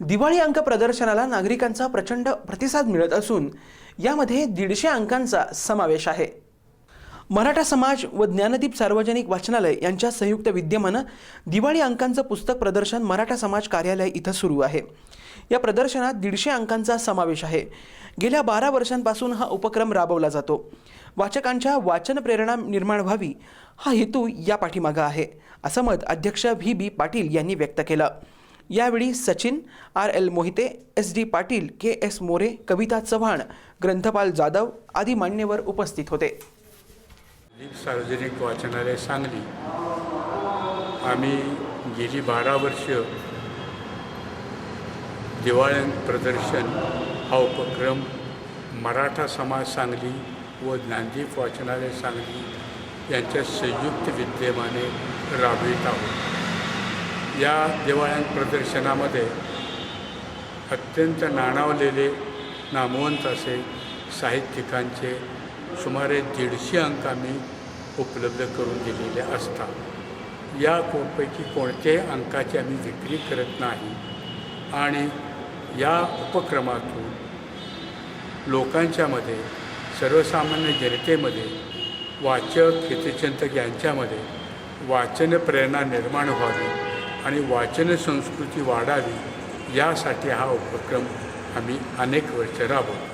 दिवाळी अंक प्रदर्शनाला नागरिकांचा प्रचंड प्रतिसाद मिळत असून यामध्ये दीडशे अंकांचा समावेश आहे. मराठा समाज व ज्ञानदीप सार्वजनिक वाचनालय यांच्या संयुक्त विद्यमानं दिवाळी अंकांचं पुस्तक प्रदर्शन मराठा समाज कार्यालय इथं सुरू आहे. या प्रदर्शनात दीडशे अंकांचा समावेश आहे. गेल्या बारा वर्षांपासून हा उपक्रम राबवला जातो. वाचकांच्या वाचन प्रेरणा निर्माण व्हावी हा हेतू या पाठीमागं आहे असं मत अध्यक्ष व्ही. बी. पाटील यांनी व्यक्त केलं. यावेळी Sachin R L Mohite S D Patil K S More Kavita Chavan ग्रंथपाल Jadhav आदी मान्यवर उपस्थित होते. सार्वजनिक वाचनालय सांगली. आम्ही गेली बारा वर्ष दिवाळी प्रदर्शन हा उपक्रम मराठा समाज सांगली व ज्ञानदीप वाचनालय सांगली यांच्या संयुक्त विद्यमाने राबवित आहोत. या दिवाळी प्रदर्शनामध्ये अत्यंत नाणावलेले नामवंत असे साहित्यिकांचे सुमारे दीडशे अंक आम्ही उपलब्ध करून दिलेले असतात. या कोणपैकी कोणत्याही अंकाची आम्ही विक्री करत नाही आणि या उपक्रमातून लोकांच्यामध्ये सर्वसामान्य जनतेमध्ये वाचक हितचिंतक यांच्यामध्ये वाचन प्रेरणा निर्माण व्हावी. आणि वाचन संस्कृती वाढावी यासाठी हा उपक्रम आम्ही अनेक वर्ष राबवतो.